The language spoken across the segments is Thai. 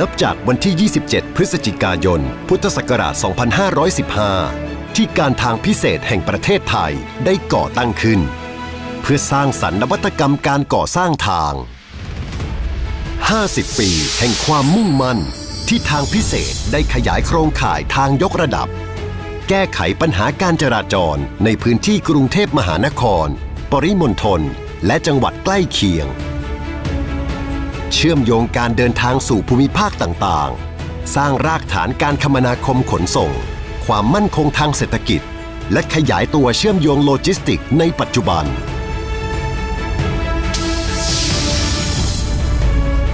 นับจากวันที่ 27 พฤศจิกายน พุทธศักราช 2515 ที่การทางพิเศษแห่งประเทศไทยได้ก่อตั้งขึ้น เพื่อสร้างสรรค์นวัตกรรมการก่อสร้างทาง 50 ปีแห่งความมุ่งมั่น ที่ทางพิเศษได้ขยายโครงข่ายทางยกระดับ แก้ไขปัญหาการจราจรในพื้นที่กรุงเทพมหานคร ปริมณฑลและจังหวัดใกล้เคียง เชื่อมโยงการเดินทางสู่ภูมิภาคต่างๆ สร้างรากฐานการคมนาคมขนส่ง ความมั่นคงทางเศรษฐกิจ และขยายตัวเชื่อมโยงโลจิสติกส์ในปัจจุบัน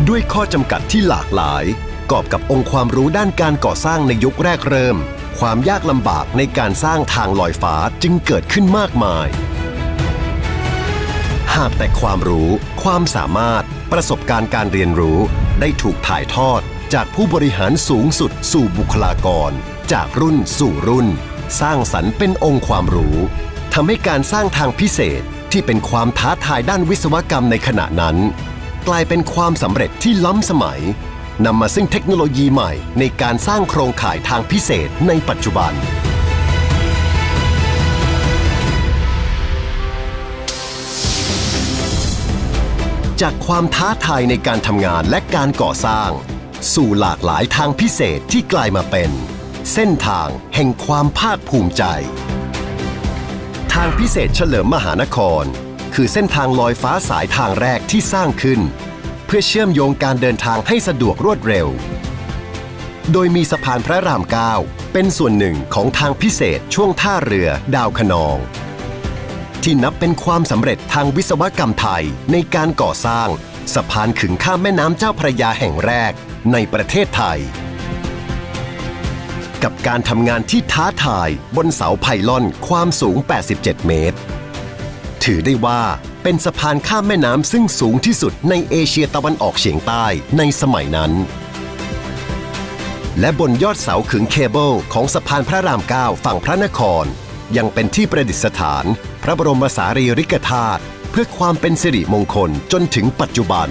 ด้วยข้อจำกัดที่หลากหลาย กอบกับองค์ความรู้ด้านการก่อสร้างในยุคแรกเริ่ม ความยากลำบากในการสร้างทางลอยฟ้าจึงเกิดขึ้นมากมาย หากแต่ความรู้ ความสามารถ ประสบการณ์การเรียนรู้ ได้ถูกถ่ายทอด จากผู้บริหารสูงสุดสู่บุคลากร จากรุ่นสู่รุ่น สร้างสรรค์เป็นองค์ความรู้ทำให้การสร้างทางพิเศษที่เป็นความท้าทายด้านวิศวกรรมในขณะนั้น กลายเป็นความสำเร็จที่ล้ำสมัยนำมาซึ่งเทคโนโลยีใหม่ในการสร้างโครงข่ายทางพิเศษในปัจจุบัน จากความท้าทายในการทำงานและการก่อสร้าง สู่หลากหลายทางพิเศษที่กลายมาเป็น เส้นทางแห่งความภาคภูมิใจ ทางพิเศษเฉลิมมหานคร คือเส้นทางลอยฟ้าสายทางแรกที่สร้างขึ้น เพื่อเชื่อมโยงการเดินทางให้สะดวกรวดเร็ว โดยมีสะพานพระราม9เป็นส่วนหนึ่งของทางพิเศษช่วงท่าเรือดาวคะนอง ที่นับเป็นความสำเร็จทางวิศวกรรมไทยในการก่อสร้าง สะพานขึงข้ามแม่น้ำเจ้าพระยาแห่งแรกในประเทศไทย กับการทำงานที่ท้าทายบนเสาไพลอนความสูง 87 เมตร ถือได้ว่าเป็นสะพานข้ามแม่น้ำซึ่งสูงที่สุดในเอเชียตะวันออกเฉียงใต้ในสมัยนั้น และบนยอดเสาขึงเคเบิลของสะพานพระราม9ฝั่งพระนคร ยังเป็นที่ประดิษฐาน พระบรมสารีริกธาตุเพื่อความเป็นสิริมงคลจนถึงปัจจุบัน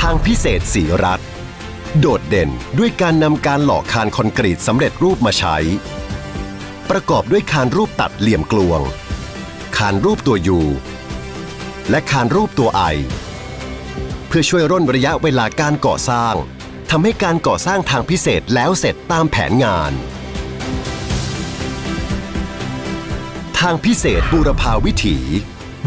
ทางพิเศษสีรัฐ โดดเด่นด้วยการนำการหล่อคานคอนกรีตสำเร็จรูปมาใช้ ประกอบด้วยคานรูปตัดเหลี่ยมกลวง คานรูปตัวยูและคานรูปตัวไอ เพื่อช่วยร่นระยะเวลาการก่อสร้าง ทำให้การก่อสร้างทางพิเศษแล้วเสร็จตามแผนงาน ทางพิเศษบูรพาวิถี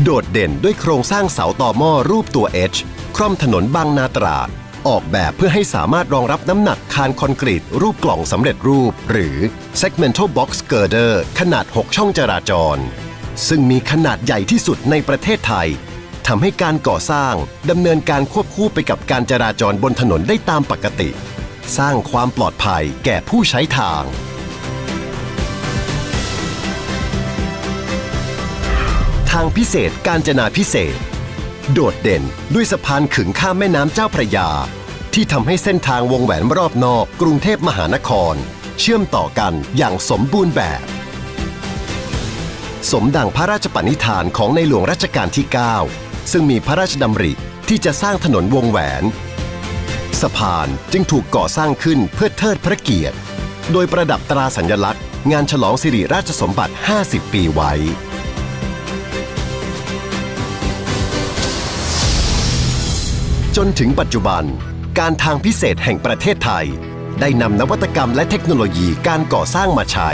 โดดเด่นด้วยโครงสร้างเสาต่อหม้อรูปตัว H คร่อมถนนบางนาตราด ออกแบบเพื่อให้สามารถรองรับน้ำหนักคานคอนกรีตรูปกล่องสำเร็จรูป หรือ segmental box girder ขนาด 6 ช่องจราจร ซึ่งมีขนาดใหญ่ที่สุดในประเทศไทย ทำให้การก่อสร้างดำเนินการควบคู่ไปกับการจราจรบนถนนได้ตามปกติ สร้างความปลอดภัยแก่ผู้ใช้ทาง ทางพิเศษการจนาพิเศษ โดดเด่นด้วยสะพานขึงข้ามแม่น้ำเจ้าพระยา ที่ทำให้เส้นทางวงแหวนรอบนอกกรุงเทพมหานคร เชื่อมต่อกันอย่างสมบูรณ์แบบสมดังพระราชปณิธานของในหลวงรัชกาลที่ 9 ซึ่งมีพระราชดำริที่จะสร้างถนนวงแหวน สะพานจึงถูกก่อสร้างขึ้นเพื่อเทิดพระเกียรติ โดยประดับตราสัญลักษณ์ งานฉลองสิริราชสมบัติ 50 ปีไว้ จนถึงปัจจุบัน การทางพิเศษแห่งประเทศไทย ได้นำนวัตกรรมและเทคโนโลยีการก่อสร้างมาใช้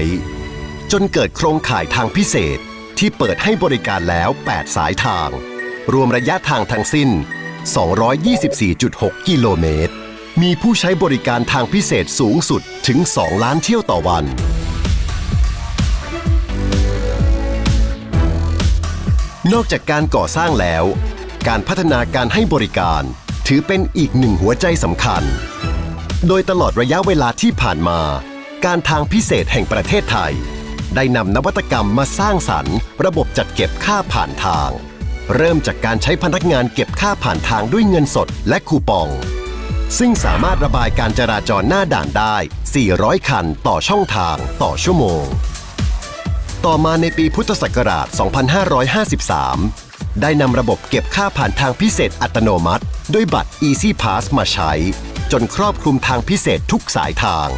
จนเกิดโครงข่ายทางพิเศษที่เปิดให้บริการแล้ว 8 สายทาง รวมระยะทางทั้งสิ้น 224.6 กิโลเมตร มีผู้ใช้บริการทางพิเศษสูงสุดถึง 2 ล้านเที่ยวต่อวัน นอกจากการก่อสร้างแล้ว การพัฒนาการให้บริการถือเป็นอีกหนึ่งหัวใจสำคัญ โดยตลอดระยะเวลาที่ผ่านมา การทางพิเศษแห่งประเทศไทย ได้นำนวัตกรรมมาสร้างสรรค์ ระบบจัดเก็บค่าผ่านทาง เริ่มจากการใช้พนักงานเก็บค่าผ่านทางด้วยเงินสดและคูปอง ซึ่งสามารถระบายการจราจรหน้าด่านได้ 400 คันต่อช่องทางต่อชั่วโมง ต่อมาในปีพุทธศักราช 2553 ได้นำระบบเก็บค่าผ่านทางพิเศษอัตโนมัติ ด้วยบัตร Easy Pass มาใช้ จนครอบคลุมทางพิเศษทุกสายทาง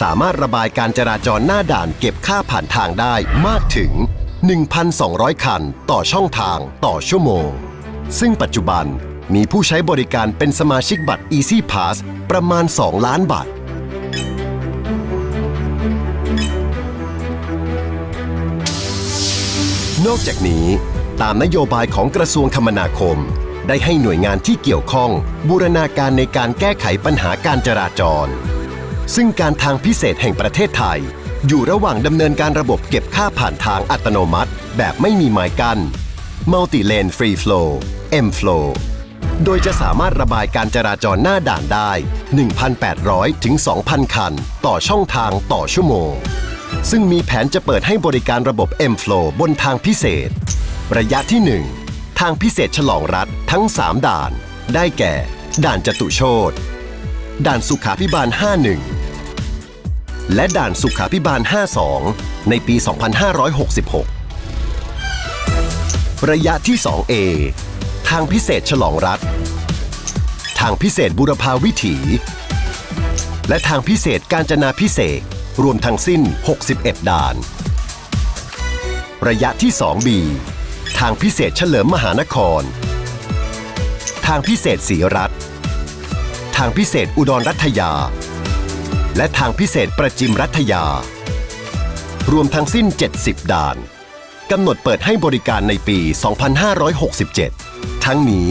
สามารถระบายการจราจรหน้าด่านเก็บค่าผ่านทางได้มากถึง 1,200 คันต่อช่องทางต่อชั่วโมง ซึ่งปัจจุบันมีผู้ใช้บริการเป็นสมาชิกบัตร Easy Pass ประมาณ 2 ล้านบัตรนอกจากนี้ ตามนโยบายของกระทรวงคมนาคม ได้ให้หน่วยงานที่เกี่ยวข้อง บูรณาการในการแก้ไขปัญหาการจราจร ซึ่งการทางพิเศษแห่งประเทศไทย อยู่ระหว่างดำเนินการระบบเก็บค่าผ่านทางอัตโนมัติ แบบไม่มีไม้กั้น Multi Lane Free Flow M Flow โดยจะสามารถระบายการจราจรหน้าด่านได้ 1,800 ถึง 2,000 คัน ต่อช่องทางต่อชั่วโมง ซึ่งมีแผนจะเปิดให้บริการระบบ M Flow บนทางพิเศษ ระยะที่ 1 ทางพิเศษฉลองรัฐทั้ง 3 ด่าน ได้แก่ ด่านจตุโชตด่านสุขาพิบาล 51 และด่านสุขาพิบาล 52 ในปี 2566 ระยะที่ 2A ทางพิเศษฉลองรัฐ ทางพิเศษบุรพาวิถี และทางพิเศษการจนาพิเศษรวมทั้งสิ้น 61 ด่าน ระยะที่ 2B ทางพิเศษเฉลิมมหานคร ทางพิเศษศรีรัฐ ทางพิเศษอุดรรัฐยา และทางพิเศษประจิมรัฐยา รวมทั้งสิ้น 70 ด่าน กำหนดเปิดให้บริการในปี 2567 ทั้งนี้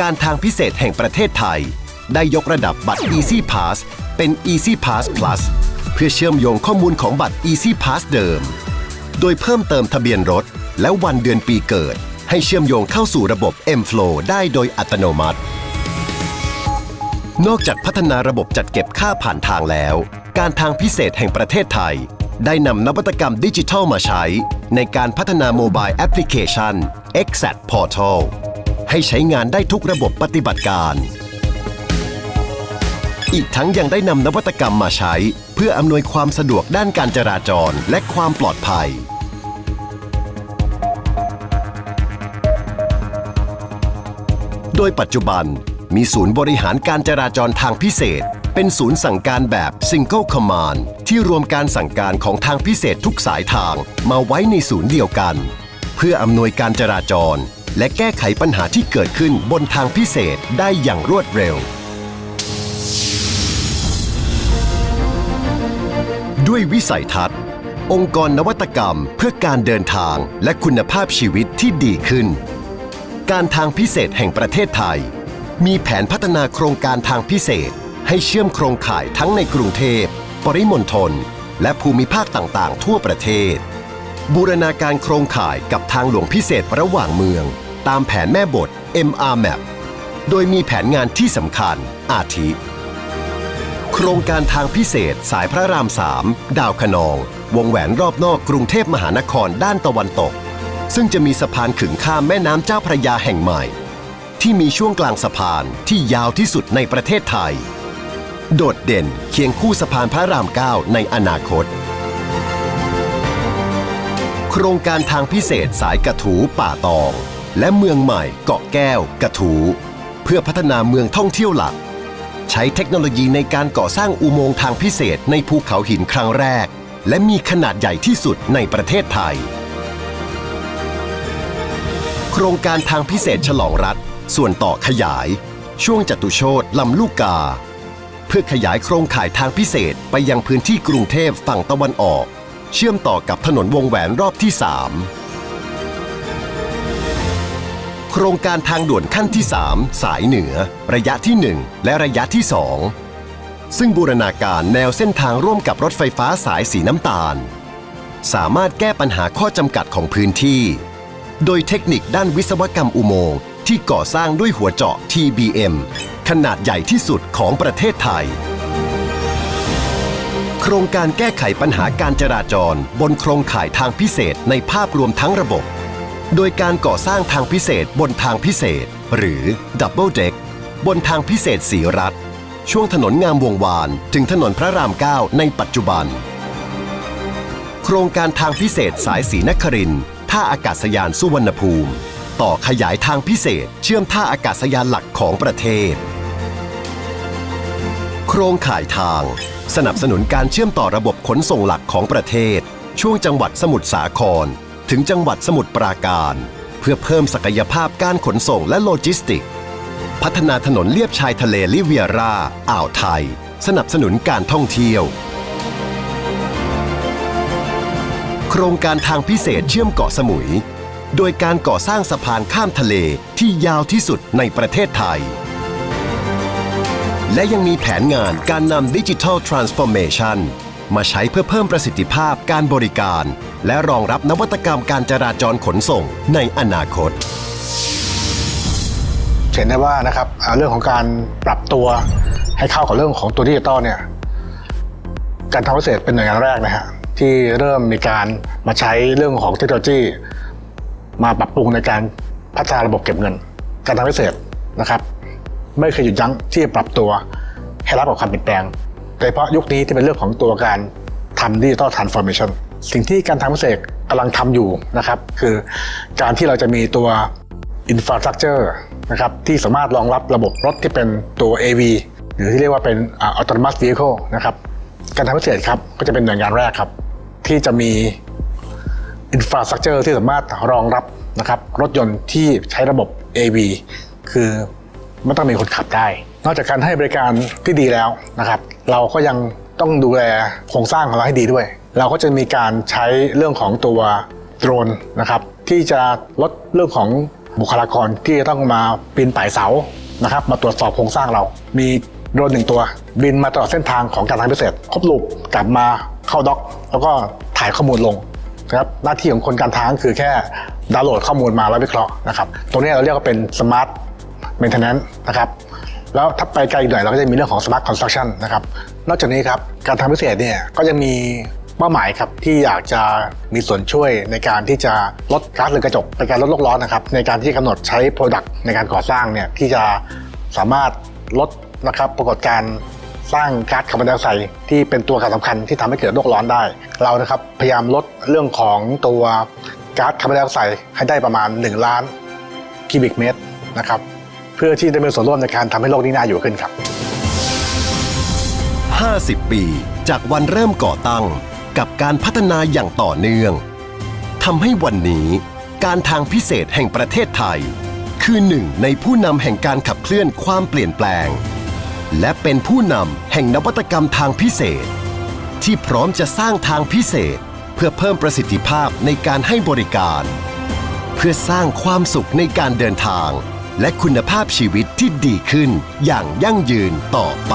การทางพิเศษแห่งประเทศไทย ได้ยกระดับบัตร Easy Pass เป็น Easy Pass Plus เพื่อเชื่อมโยงข้อมูลของบัตร Easy Pass เดิม โดยเพิ่มเติมทะเบียนรถ และวันเดือนปีเกิด ให้เชื่อมโยงเข้าสู่ระบบ M Flow ได้โดยอัตโนมัติ นอกจากพัฒนาระบบจัดเก็บค่าผ่านทางแล้ว การทางพิเศษแห่งประเทศไทย ได้นำนวัตกรรมดิจิทัลมาใช้ ในการพัฒนาโมบายแอปพลิเคชัน EXAT Portal ให้ใช้งานได้ทุกระบบปฏิบัติการ อีกทั้งยังได้นำนวัตกรรมมาใช้ เพื่ออำนวยความสะดวกด้านการจราจรและความปลอดภัย โดยปัจจุบัน มีศูนย์บริหารการจราจรทางพิเศษ เป็นศูนย์สั่งการแบบ Single Command ที่รวมการสั่งการของทางพิเศษทุกสายทางมาไว้ในศูนย์เดียวกัน เพื่ออำนวยการจราจร และแก้ไขปัญหาที่เกิดขึ้นบนทางพิเศษได้อย่างรวดเร็ว ด้วยวิสัยทัศน์ องค์กรนวัตกรรมเพื่อการเดินทางและคุณภาพชีวิตที่ดีขึ้น การทางพิเศษแห่งประเทศไทย มีแผนพัฒนาโครงการทางพิเศษ ให้เชื่อมโครงข่ายทั้งในกรุงเทพ ปริมณฑล และภูมิภาคต่างๆ ทั่วประเทศ บูรณาการโครงข่ายกับทางหลวงพิเศษระหว่างเมือง ตามแผนแม่บท MRMAP โดยมีแผนงานที่สำคัญ อาทิ โครงการทางพิเศษสายพระราม3ดาวคะนอง วงแหวนรอบนอกกรุงเทพมหานครด้านตะวันตก ซึ่งจะมีสะพานขึงข้ามแม่น้ำเจ้าพระยาแห่งใหม่ ที่มีช่วงกลางสะพานที่ยาวที่สุดในประเทศไทย โดดเด่นเคียงคู่สะพานพระราม9ในอนาคต โครงการทางพิเศษสายกระถูป่าตอง และเมืองใหม่เกาะแก้ว กระถู เพื่อพัฒนาเมืองท่องเที่ยวหลัก ใช้เทคโนโลยีในการก่อสร้างอุโมงค์ทางพิเศษในภูเขาหินครั้งแรก และมีขนาดใหญ่ที่สุดในประเทศไทย โครงการทางพิเศษฉลองรัฐ ส่วนต่อขยาย ช่วงจตุโชตลำลูกกา เพื่อขยายโครงข่ายทางพิเศษไปยังพื้นที่กรุงเทพฝั่งตะวันออก เชื่อมต่อกับถนนวงแหวนรอบที่ 3 โครงการทางด่วนขั้นที่ 3 สายเหนือ ระยะที่ 1 และระยะที่ 2 ซึ่งบูรณาการแนวเส้นทางร่วมกับรถไฟฟ้าสายสีน้ำตาล สามารถแก้ปัญหาข้อจำกัดของพื้นที่ โดยเทคนิคด้านวิศวกรรมอุโมงค์ ที่ก่อสร้างด้วยหัวเจาะ TBM ขนาดใหญ่ที่สุดของประเทศไทย โครงการแก้ไขปัญหาการจราจร บนโครงข่ายทางพิเศษในภาพรวมทั้งระบบ โดยการก่อสร้างทางพิเศษบนทางพิเศษ หรือ Double Deck บนทางพิเศษสีรัฐ ช่วงถนนงามวงวาน ถึงถนนพระราม 9 ในปัจจุบัน โครงการทางพิเศษสายสีนครินท่าอากาศยานสุวรรณภูมิ ต่อขยายทางพิเศษ เชื่อมท่าอากาศยานหลักของประเทศ โครงข่ายทาง สนับสนุนการเชื่อมต่อระบบขนส่งหลักของประเทศ ช่วงจังหวัดสมุทรสาคร ถึงจังหวัดสมุทรปราการ เพื่อเพิ่มศักยภาพการขนส่งและโลจิสติก พัฒนาถนนเลียบชายทะเลลิเวียราอ่าวไทย สนับสนุนการท่องเที่ยวโครงการทางพิเศษเชื่อมเกาะสมุย โดยการก่อสร้างสะพานข้ามทะเลที่ยาวที่สุดในประเทศไทย และยังมีแผนงานการนำดิจิทัลทรานส์ฟอร์เมชันมาใช้เพื่อเพิ่มประสิทธิภาพการบริการ และรองรับนวัตกรรมการจราจรขนส่งในอนาคตเห็นได้ว่านะครับเรื่องของการปรับตัวให้เข้ากับเรื่องของตัวดิจิตอลเนี่ยการทำเกษตรเป็นหน่วยงานแรกนะฮะที่เริ่มมีการมาใช้เรื่องของเทคโนโลยี มาปรับปรุงในการพัฒนาระบบเก็บเงิน การทำเกษนะครับ ไม่เคยหยุดยั้งที่จะปรับตัวให้รับกับความเปลี่ยนแปลงโดยเฉพาะยุคนี้ที่เป็นเรื่องของตัวการทำดิจิตอลทรานส์ฟอร์เมชันสิ่งที่การทำเกษกำลังทำอยู่นะครับ คือการที่เราจะมีตัว infrastructure นะครับที่สามารถรองรับระบบรถที่เป็นตัว AV หรือที่เรียกว่าเป็นอ่า autonomous vehicle นะครับการทำเกษครับก็จะเป็นหน่วยงานแรกครับ ที่จะมี อินฟราสตรักเจอร์ที่สามารถรองรับนะครับรถยนต์ที่ใช้ระบบ AV คือไม่ต้องมีคนขับได้ นอกจากการให้บริการที่ดีแล้วนะครับ เราก็ยังต้องดูแลโครงสร้างของเราให้ดีด้วย เราก็จะมีการใช้เรื่องของตัวโดรนนะครับ ที่จะลดเรื่องของบุคลากรที่จะต้องมาปีนป่ายเสานะครับ มาตรวจสอบโครงสร้างเรา มีโดรนหนึ่งตัว บินมาตลอดเส้นทางของการทางพิเศษ ครบลูปกลับมาเข้าด็อก แล้วก็ถ่ายข้อมูลลง นะครับหน้าที่ของคนการทางคือแค่ดาวน์โหลดข้อมูลมาแล้ววิเคราะห์นะครับตรงนี้เราเรียกว่าเป็น smart maintenance นะครับแล้วถ้าไปไกลอีกหน่อยเราก็จะมีเรื่องของ smart construction นะครับนอกจากนี้ครับการทำพิเศษเนี่ยก็ยังมีเป้าหมายครับที่อยากจะมีส่วนช่วยในการที่จะลดก๊าซเรือนกระจกเป็นการลดโลกร้อนนะครับในการที่กำหนดใช้ Product ในการก่อสร้างเนี่ยที่จะสามารถลดนะครับปรากฏการ สร้างก๊าซคาร์บอนไดออกไซด์ที่เป็นตัวการสำคัญที่ทำให้เกิดโลกร้อนได้ เรานะครับพยายามลดเรื่องของตัวก๊าซคาร์บอนไดออกไซด์ให้ได้ประมาณ 1 ล้านกิบิกเมตรนะครับเพื่อที่จะเป็นส่วนร่วมในการทำให้โลกนี้น่าอยู่ขึ้นครับ 50 ปี จากวันเริ่มก่อตั้ง กับการพัฒนาอย่างต่อเนื่องทำให้วันนี้ การทางพิเศษแห่งประเทศไทย คือหนึ่งในผู้นำแห่งการขับเคลื่อนความเปลี่ยนแปลง และเป็นผู้นำแห่งนวัตกรรมทางพิเศษ ที่พร้อมจะสร้างทางพิเศษ เพื่อเพิ่มประสิทธิภาพในการให้บริการ เพื่อสร้างความสุขในการเดินทาง และคุณภาพชีวิตที่ดีขึ้นอย่างยั่งยืนต่อไป